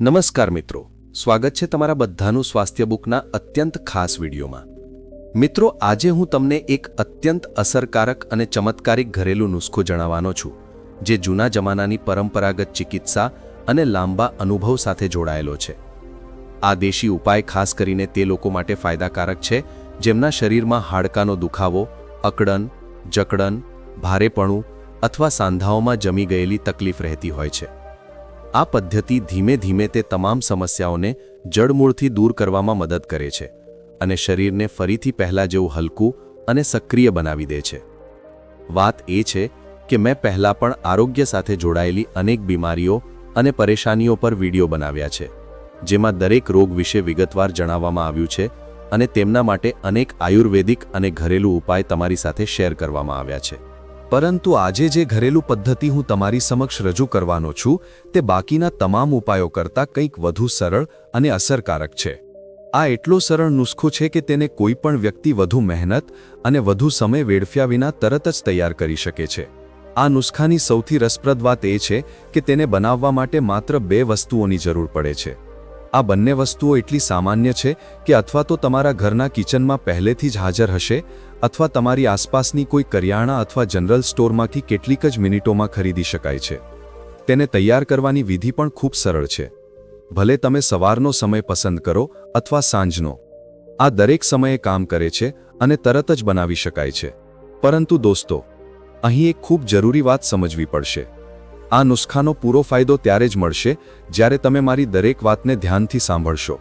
નમસ્કાર મિત્રો. સ્વાગત છે તમારા બધાનું સ્વાસ્થ્ય બુકના અત્યંત ખાસ વિડીયોમાં. મિત્રો, આજે હું તમને એક અત્યંત અસરકારક અને ચમત્કારિક ઘરેલું નુસ્ખો જણાવવાનો છું, જે જૂના જમાનાની પરંપરાગત ચિકિત્સા અને લાંબા અનુભવ સાથે જોડાયેલો છે. આ દેશી ઉપાય ખાસ કરીને તે લોકો માટે ફાયદાકારક છે, જેમના શરીરમાં હાડકાનો દુખાવો, અકડન, જકડન, ભારેપણું અથવા સાંધાઓમાં જમી ગયેલી તકલીફ રહેતી હોય છે. આ પદ્ધતિ ધીમે ધીમે તે તમામ સમસ્યાઓને જડમૂળથી દૂર કરવામાં મદદ કરે છે અને શરીરને ફરીથી પહેલા જેવું હલકું અને સક્રિય બનાવી દે છે. વાત એ છે કે મેં પહેલાં પણ આરોગ્ય સાથે જોડાયેલી અનેક બીમારીઓ અને પરેશાનીઓ પર વીડિયો બનાવ્યા છે, જેમાં દરેક રોગ વિશે વિગતવાર જણાવવામાં આવ્યું છે અને તેમના માટે અનેક આયુર્વેદિક અને ઘરેલું ઉપાય તમારી સાથે શેર કરવામાં આવ્યા છે. પરંતુ આજે જે ઘરેલું પદ્ધતિ હું તમારી સમક્ષ રજૂ કરવાનો છું, તે બાકીના તમામ ઉપાયો કરતાં કંઈક વધુ સરળ અને અસરકારક છે. આ એટલો સરળ નુસ્ખો છે કે તેને કોઈ પણ વ્યક્તિ વધુ મહેનત અને વધુ સમય વેડફ્યા વિના તરત જ તૈયાર કરી શકે છે. આ નુસ્ખાની સૌથી રસપ્રદ વાત એ છે કે તેને બનાવવા માટે માત્ર બે વસ્તુઓની જરૂર પડે છે. આ બંને વસ્તુઓ એટલી સામાન્ય છે કે અથવા તો તમારા ઘરના કિચનમાં પહેલેથી જ હાજર હશે અથવા તમારી આસપાસની કોઈ કરિયાણા અથવા જનરલ સ્ટોરમાંથી કેટલીક જ મિનિટોમાં ખરીદી શકાય છે. તેને તૈયાર કરવાની વિધિ પણ ખૂબ સરળ છે. ભલે તમે સવારનો સમય પસંદ કરો અથવા સાંજનો. આ દરેક સમયે કામ કરે છે અને તરત જ બનાવી શકાય છે. પરંતુ દોસ્તો, અહીં એક ખૂબ જરૂરી વાત સમજવી પડશે. આ નુસ્ખાનો પૂરો ફાયદો ત્યારે જ મળશે જ્યારે તમે મારી દરેક વાતને ધ્યાનથી સાંભળશો.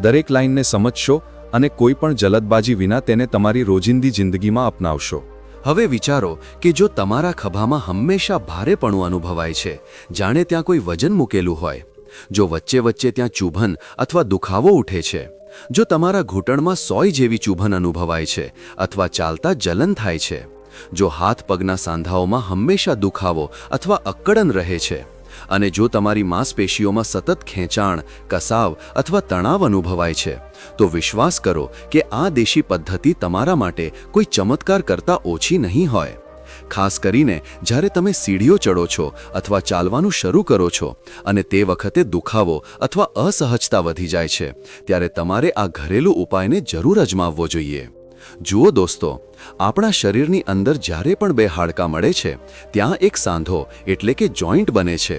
દરેક લાઇનને સમજશો અને કોઈ પણ જલદબાજી વિના તેને તમારી રોજિંદી જિંદગીમાં અપનાવશો. હવે વિચારો કે જો તમારા ખભામાં હંમેશા ભારેપણું અનુભવાય છે, જાણે ત્યાં કોઈ વજન મૂકેલું હોય. જો વચ્ચે વચ્ચે ત્યાં ચૂભન અથવા દુખાવો ઉઠે છે, જો તમારા ઘૂંટણમાં સોય જેવી ચૂભન અનુભવાય છે અથવા ચાલતા જલન થાય છે, જો હાથ પગના સાંધાઓમાં હંમેશા દુખાવો અથવા અક્કડન રહે છે અને જો તમારી માંસપેશીઓમાં સતત ખેંચાણ, કસાવ અથવા તણાવ અનુભવાય છે, તો વિશ્વાસ કરો કે આ દેશી પદ્ધતિ તમારા માટે કોઈ ચમત્કાર કરતાં ઓછી નહીં હોય. ખાસ કરીને જ્યારે તમે સીડીઓ ચડો છો અથવા ચાલવાનું શરૂ કરો છો અને તે વખતે દુખાવો અથવા અસહજતા વધી જાય છે, ત્યારે તમારે આ ઘરેલું ઉપાયને જરૂર અજમાવવો જોઈએ. જુઓ દોસ્તો, આપણા શરીરની અંદર જ્યારે પણ બે હાડકાં મળે છે, ત્યાં એક સાંધો એટલે કે જોઈન્ટ બને છે.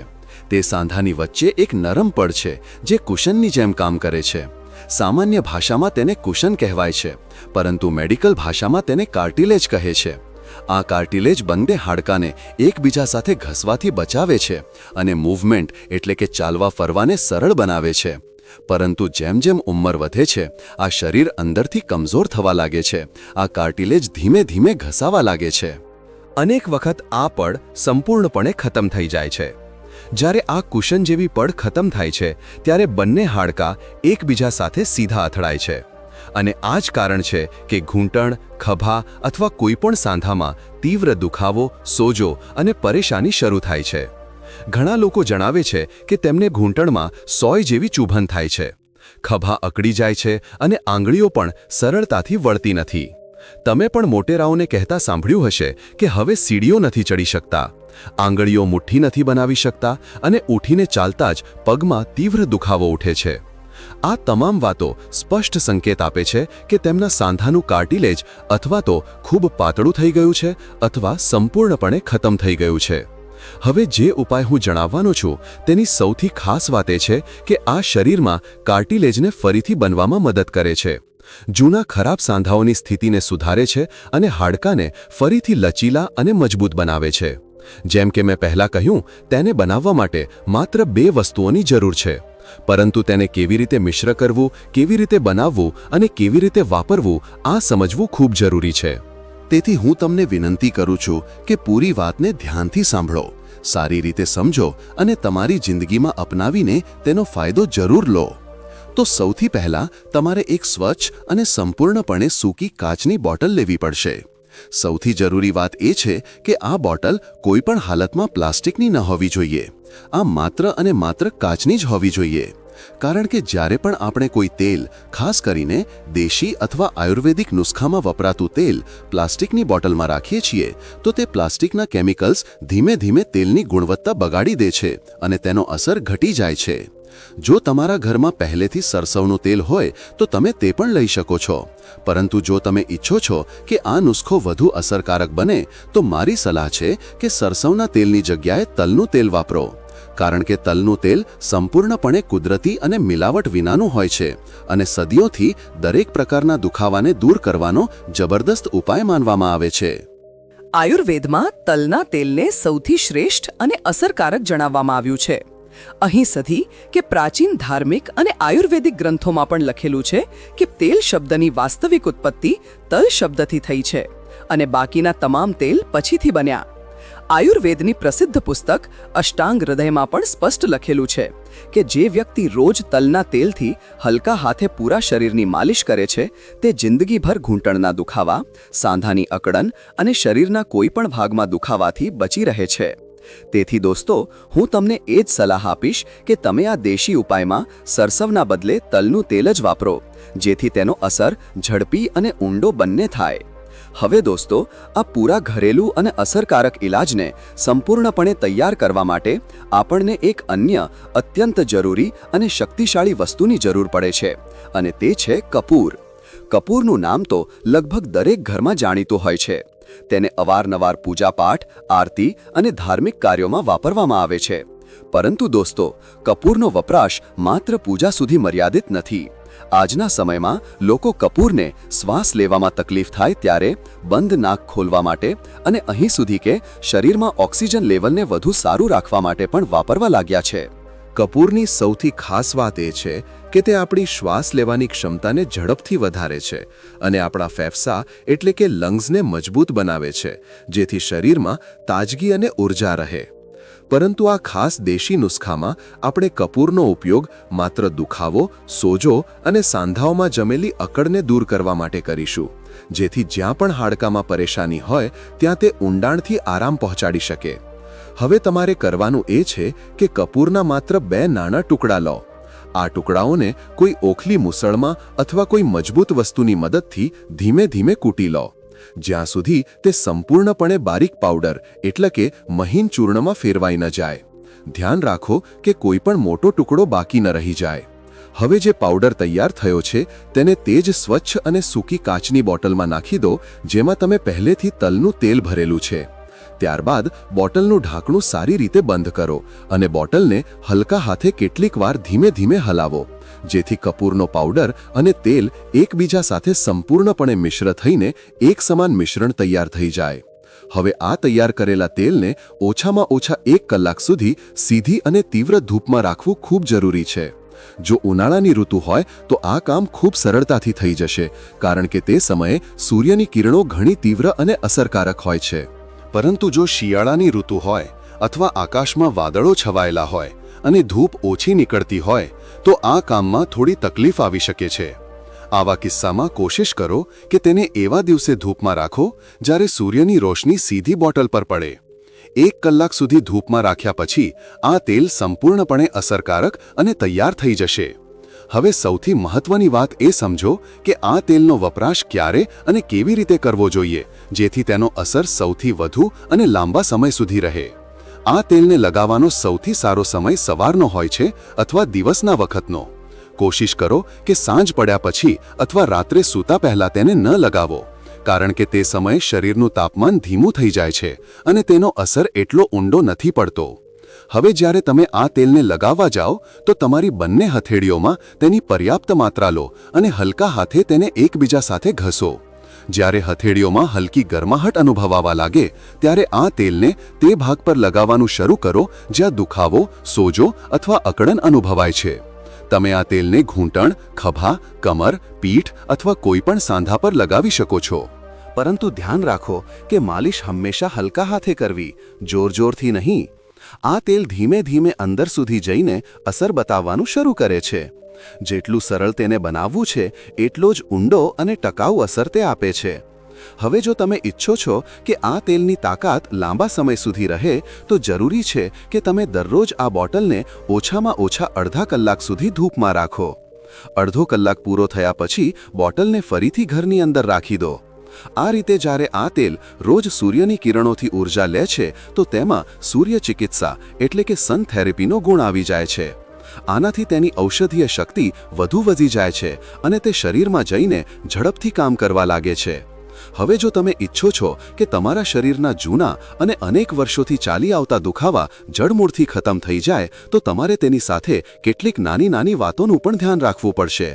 તે સાંધાની વચ્ચે એક નરમ પડ છે, જે કુશનની જેમ કામ કરે છે. સામાન્ય ભાષામાં તેને કુશન કહેવાય છે, પરંતુ મેડિકલ ભાષામાં તેને કાર્ટિલેજ કહે છે. આ કાર્ટિલેજ બંને હાડકાને એકબીજા સાથે ઘસવાથી બચાવે છે અને મૂવમેન્ટ એટલે કે ચાલવા ફરવાને સરળ બનાવે છે. પરંતુ જેમ જેમ ઉંમર વધે છે, આ શરીર અંદરથી કમજોર થવા લાગે છે, આ કાર્ટિલેજ ધીમે ધીમે ઘસાવા લાગે છે. અનેક વખત આ પડ સંપૂર્ણપણે ખતમ થઈ જાય છે. જ્યારે આ કુશન જેવી પડ ખતમ થાય છે, ત્યારે બંને હાડકાં એકબીજા સાથે સીધા અથડાય છે. અને આ જ કારણ છે કે ઘૂંટણ, ખભા અથવા કોઈપણ સાંધામાં તીવ્ર દુખાવો, સોજો અને પરેશાની શરૂ થાય છે. ઘણા લોકો જણાવે છે કે તેમને ઘૂંટણમાં સોય જેવી ચૂભન થાય છે. ખભા અકડી જાય છે અને આંગળીઓ પણ સરળતાથી વળતી નથી. તમે પણ મોટેરાઓને કહેતા સાંભળ્યું હશે કે હવે સીડીઓ નથી ચડી શકતા. આંગળીઓ મુઠ્ઠી નથી બનાવી શકતા અને ઉઠીને ચાલતા જ પગમાં તીવ્ર દુખાવો ઉઠે છે. આ તમામ વાતો સ્પષ્ટ સંકેત આપે છે કે તેમના સાંધાનું કાર્ટિલેજ અથવા તો ખૂબ પાતળું થઈ ગયું છે અથવા સંપૂર્ણપણે ખતમ થઈ ગયું છે. હવે જે ઉપાય હું જણાવવાનો છું તેની સૌથી ખાસ વાત એ છે કે આ શરીરમાં કાર્ટિલેજને ફરીથી બનવામાં મદદ કરે છે. જૂના ખરાબ સાંધાઓની સ્થિતિને સુધારે છે અને હાડકાને ફરીથી લચીલા અને મજબૂત બનાવે છે. જેમ કે મેં પહેલાં કહ્યું, તેને બનાવવા માટે માત્ર બે વસ્તુઓની જરૂર છે. પરંતુ તેને કેવી રીતે મિશ્ર કરવું, કેવી રીતે બનાવવું અને કેવી રીતે વાપરવું, આ સમજવું ખૂબ જરૂરી છે. તેથી હું તમને વિનંતી કરું છું કે પૂરી વાતને ધ્યાનથી સાંભળો. સારી રીતે સમજો અને તમારી જિંદગીમાં અપનાવીને તેનો ફાયદો જરૂર લો. તો સૌથી પહેલા તમારે એક સ્વચ્છ અને સંપૂર્ણપણે સૂકી કાચની બોટલ લેવી પડશે. સૌથી જરૂરી વાત એ છે કે આ બોટલ કોઈપણ હાલતમાં પ્લાસ્ટિકની ન હોવી જોઈએ. આ માત્ર અને માત્ર કાચની જ હોવી જોઈએ. કારણ કે જ્યારે પણ આપણે કોઈ તેલ, ખાસ કરીને દેશી અથવા આયુર્વેદિક નુસ્ખામાં વપરાતું તેલ પ્લાસ્ટિકની બોટલમાં રાખીએ છીએ, તો તે પ્લાસ્ટિકના કેમિકલ્સ ધીમે ધીમે તેલની ગુણવત્તા બગાડી દે છે અને તેનો અસર ઘટી જાય છે. જો તમારા ઘરમાં પહેલેથી સરસવનું તેલ હોય, તો તમે તે પણ લઈ શકો છો. પરંતુ જો તમે ઈચ્છો છો કે આ નુસ્ખો વધુ અસરકારક બને, તો મારી સલાહ છે કે સરસવના તેલની જગ્યાએ તલનું તેલ વાપરો. કારણ કે તલનું તેલ સંપૂર્ણપણે કુદરતી અને મિલાવટ વિનાનું હોય છે અને સદીઓથી દરેક પ્રકારના દુખાવાને દૂર કરવાનો જબરદસ્ત ઉપાય માનવામાં આવે છે. આયુર્વેદમાં તલના તેલને સૌથી શ્રેષ્ઠ અને અસરકારક જણાવવામાં આવ્યું છે. અહીં સધી કે પ્રાચીન ધાર્મિક અને આયુર્વેદિક ગ્રંથોમાં પણ લખેલું છે કે તેલ શબ્દની વાસ્તવિક ઉત્પત્તિ તલ શબ્દથી થઈ છે અને બાકીના તમામ તેલ પછીથી બન્યા. આયુર્વેદની પ્રસિદ્ધ પુસ્તક અષ્ટાંગ હૃદયમાં પણ સ્પષ્ટ લખેલું છે કે જે વ્યક્તિ રોજ તલના તેલથી હલકા હાથે પૂરા શરીરની માલિશ કરે છે, તે જિંદગીભર ઘૂંટણના દુખાવા, સાંધાની અકડન અને શરીરના કોઈપણ ભાગમાં દુખાવાથી બચી રહે છે. તેથી દોસ્તો, હું તમને એ જ સલાહ આપીશ કે તમે આ દેશી ઉપાયમાં સરસવના બદલે તલનું તેલ જ વાપરો, જેથી તેનો અસર ઝડપી અને ઊંડો બંને થાય. હવે દોસ્તો, આ પૂરા ઘરેલું અને અસરકારક ઇલાજને સંપૂર્ણપણે તૈયાર કરવા માટે આપણને એક અન્ય અત્યંત જરૂરી અને શક્તિશાળી વસ્તુની જરૂર પડે છે, અને તે છે કપૂર. કપૂરનું નામ તો લગભગ દરેક ઘરમાં જાણીતું હોય છે. તેને અવારનવાર પૂજાપાઠ, આરતી અને ધાર્મિક કાર્યોમાં વાપરવામાં આવે છે. પરંતુ દોસ્તો, કપૂરનો વપરાશ માત્ર પૂજા સુધી મર્યાદિત નથી. આજના સમયમાં લોકો કપૂરને શ્વાસ લેવામાં તકલીફ થાય ત્યારે બંધ નાક ખોલવા માટે અને અહીં સુધી કે શરીરમાં ઓક્સિજન લેવલને વધુ સારું રાખવા માટે પણ વાપરવા લાગ્યા છે. કપૂરની સૌથી ખાસ વાત એ છે કે તે આપણી શ્વાસ લેવાની ક્ષમતાને ઝડપથી વધારે છે અને આપણા ફેફસા એટલે કે લંગ્સને મજબૂત બનાવે છે, જેથી શરીરમાં તાજગી અને ઊર્જા રહે. પરંતુ આ ખાસ દેશી નુસ્ખામાં આપણે કપૂરનો ઉપયોગ માત્ર દુખાવો, સોજો અને સાંધાઓમાં જમેલી અકડને દૂર કરવા માટે કરીશું, જેથી જ્યાં પણ હાડકામાં પરેશાની હોય, ત્યાં તે ઊંડાણથી આરામ પહોંચાડી શકે. હવે તમારે કરવાનું એ છે કે કપૂરના માત્ર બે નાના ટુકડા લો. આ ટુકડાઓને કોઈ ઓખલી મુસળમાં અથવા કોઈ મજબૂત વસ્તુની મદદથી ધીમે ધીમે કૂટી લો. જ્યાં સુધી તે સંપૂર્ણપણે બારીક પાવડર, એટલે કે મહીન ચૂર્ણમાં ફેરવાઈ ન જાય. ધ્યાન રાખો કે કોઈ પણ મોટો ટુકડો બાકી ન રહી જાય. હવે જે પાવડર તૈયાર થયો છે, તેને તે જ સ્વચ્છ અને સૂકી કાચની બોટલમાં નાખી દો, જેમાં તમે પહેલેથી તલનું તેલ ભરેલું છે. ત્યારબાદ બોટલનું ઢાંકણું સારી રીતે બંધ કરો અને બોટલને હલકા હાથે કેટલીક વાર ધીમે ધીમે હલાવો, જેથી કપૂરનો પાવડર અને તેલ એકબીજા સાથે સંપૂર્ણપણે મિશ્ર થઈને એક સમાન મિશ્રણ તૈયાર થઈ જાય. હવે આ તૈયાર કરેલા તેલને ઓછામાં ઓછા એક કલાક સુધી સીધી અને તીવ્ર ધૂપમાં રાખવું ખૂબ જરૂરી છે. જો ઉનાળાની ઋતુ હોય, તો આ કામ ખૂબ સરળતાથી થઈ જશે, કારણ કે તે સમયે સૂર્યની કિરણો ઘણી તીવ્ર અને અસરકારક હોય છે. પરંતુ જો શિયાળાની ઋતુ હોય અથવા આકાશમાં વાદળો છવાયેલા હોય અને ધૂપ ઓછી નીકળતી હોય, તો આ કામમાં થોડી તકલીફ આવી શકે છે. આવા કિસ્સામાં કોશિશ કરો કે તેને એવા દિવસે ધૂપમાં રાખો જ્યારે સૂર્યની રોશની સીધી બોટલ પર પડે. એક કલાક સુધી ધૂપમાં રાખ્યા પછી આ તેલ સંપૂર્ણપણે અસરકારક અને તૈયાર થઈ જશે. હવે સૌથી મહત્વની વાત એ સમજો કે આ તેલનો વપરાશ ક્યારે અને કેવી રીતે કરવો જોઈએ, જેથી તેનો અસર સૌથી વધુ અને લાંબા સમય સુધી રહે. આ તેલને લગાવવાનો સૌથી સારો સમય સવારનો હોય છે અથવા દિવસના વખતનો. કોશિશ કરો કે સાંજ પડ્યા પછી અથવા રાત્રે સૂતા પહેલા તેને ન લગાવો, કારણ કે તે સમયે શરીરનું તાપમાન ધીમું થઈ જાય છે અને તેનો અસર એટલો ઊંડો નથી પડતો. હવે જ્યારે તમે આ તેલને લગાવવા જાઓ, તો તમારી બંને હથેળીઓમાં તેની પર્યાપ્ત માત્રા લો અને હલકા હાથે તેને એકબીજા સાથે ઘસો. જ્યારે હથેળીઓમાં હલકી ગરમાહટ અનુભવાવા લાગે, ત્યારે આ તેલને તે ભાગ પર લગાવવાનું શરૂ કરો, જ્યાં દુખાવો, સોજો અથવા અકળન અનુભવાય છે. તમે આ તેલને ઘૂંટણ, ખભા, કમર, પીઠ અથવા કોઈપણ સાંધા પર લગાવી શકો છો. પરંતુ ધ્યાન રાખો કે માલિશ હંમેશા હલકા હાથે કરવી જોર જોરથી નહીં. આ તેલ ધીમે ધીમે અંદર સુધી જઈને અસર બતાવવાનું શરૂ કરે છે. જેટલું સરળ તેને બનાવવું છે, એટલો જ ઊંડો અને ટકાઉ અસર તે આપે છે. હવે જો તમે ઈચ્છો છો કે આ તેલની તાકાત લાંબા સમય સુધી રહે, તો જરૂરી છે કે તમે દરરોજ આ બોટલને ઓછામાં ઓછા અડધા કલાક સુધી ધૂપમાં રાખો. અડધો કલાક પૂરો થયા પછી બોટલને ફરીથી ઘરની અંદર રાખી દો. આ રીતે જ્યારે આ તેલ રોજ સૂર્યની કિરણોથી ઊર્જા લે છે, તો તેમાં સૂર્ય ચિકિત્સા એટલે કે સન થેરેપીનો ગુણ આવી જાય છે. આનાથી તેની ઔષધીય શક્તિ વધુ વધી જાય છે અને તે શરીરમાં જઈને ઝડપથી કામ કરવા લાગે છે. હવે જો તમે ઈચ્છો છો કે તમારા શરીરના જૂના અને અનેક વર્ષોથી ચાલી આવતા દુખાવા જડમૂળથી ખતમ થઈ જાય, તો તમારે તેની સાથે કેટલીક નાની નાની વાતોનું પણ ધ્યાન રાખવું પડશે.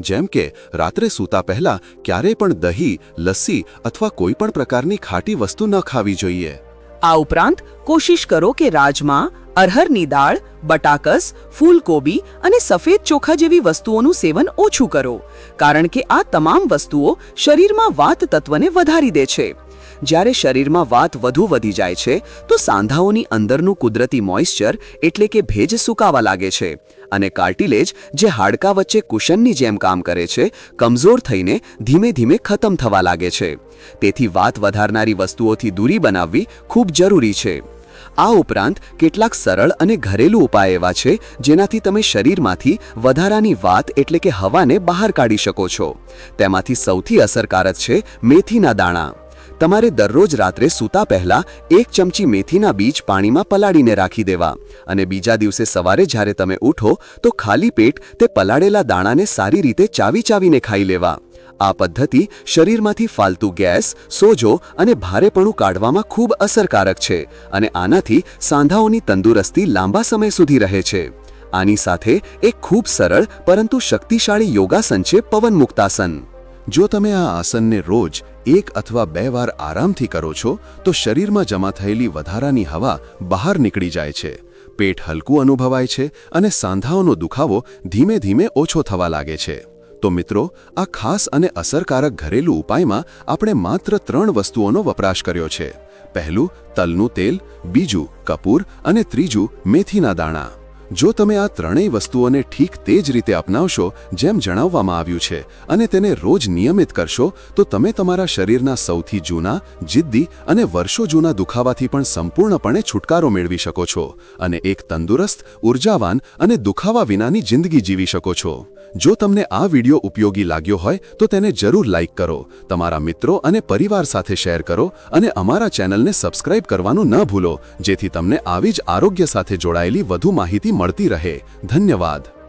જેમ કે, રાત્રે સૂતા પહેલા ક્યારેય પણ દહીં, લસ્સી અથવા કોઈ પણ પ્રકારની ખાટી વસ્તુ ન ખાવી જોઈએ. આ ઉપરાંત, કોશિશ કરો કે રાજમા, અરહરની દાળ, બટાકસ, ફૂલકોબી અને સફેદ ચોખા જેવી વસ્તુઓનું સેવન ઓછું કરો, કારણ કે આ તમામ વસ્તુઓ શરીરમાં વાત તત્વને વધારી દે છે. જ્યારે શરીરમાં વાત વધુ વધી જાય છે, તો સાંધાઓની અંદરનું કુદરતી મોઇશ્ચર એટલે કે ભેજ સુકાવા લાગે છે અને કાર્ટિલેજ જે હાડકા વચ્ચે કુશનની જેમ કામ કરે છે, કમજોર થઈને ધીમે ધીમે ખતમ થવા લાગે છે. તેથી વાત વધારનારી વસ્તુઓથી દૂરી બનાવવી ખૂબ જરૂરી છે. આ ઉપરાંત, કેટલાક સરળ અને ઘરેલું ઉપાય એવા છે, જેનાથી તમે શરીરમાંથી વધારાની વાત એટલે કે હવાને બહાર કાઢી શકો છો. તેમાંથી સૌથી અસરકારક છે મેથીના દાણા. તમારે દરરોજ રાત્રે સૂતા પહેલા એક ચમચી મેથીના બીજ પાણીમાં પલાળીને રાખી દેવા. અને બીજા દિવસે સવારે જ્યારે તમે ઉઠો, તો ખાલી પેટ તે પલાળેલા દાણાને સારી રીતે ચાવી ચાવીને ખાઈ લેવા. આ પદ્ધતિ શરીરમાંથી ફાલતુ ગેસ, સોજો અને ભારેપણું કાઢવામાં ખૂબ અસરકારક છે અને આનાથી સાંધાઓની તંદુરસ્તી લાંબા સમય સુધી રહે છે. આની સાથે એક ખૂબ સરળ પરંતુ શક્તિશાળી યોગાસન છે પવન મુક્તાસન જો તમે આ આસનને રોજ એક અથવા બે વાર આરામથી કરો છો, તો શરીરમાં જમા થયેલી વધારાની હવા બહાર નીકળી જાય છે. પેટ હલકું અનુભવાય છે અને સાંધાઓનો દુખાવો ધીમે ધીમે ઓછો થવા લાગે છે. તો મિત્રો, આ ખાસ અને અસરકારક ઘરેલું ઉપાયમાં આપણે માત્ર ત્રણ વસ્તુઓનો વપરાશ કર્યો છે. પહેલું, તલનું તેલ, બીજું, કપૂર અને ત્રીજું, મેથીના દાણા. જો તમે આ ત્રણેય વસ્તુઓને ઠીક તે જ રીતે અપનાવશો જેમ જણાવવામાં આવ્યું છે અને તેને રોજ નિયમિત કરશો, તો તમે તમારા શરીરના સૌથી જૂના, જિદ્દી અને વર્ષો જૂના દુખાવાથી પણ સંપૂર્ણપણે છુટકારો મેળવી શકો છો અને એક તંદુરસ્ત, ઉર્જાવાન અને દુખાવા વિનાની જિંદગી જીવી શકો છો. જો તમને આ વીડિયો ઉપયોગી લાગ્યો હોય, તો તેને જરૂર લાઇક કરો, તમારા મિત્રો અને પરિવાર સાથે શેર કરો અને અમારા ચેનલને સબસ્ક્રાઇબ કરવાનું ન ભૂલો, જેથી તમને આવી જ આરોગ્ય સાથે જોડાયેલી વધુ માહિતી મળતી રહે. ધન્યવાદ.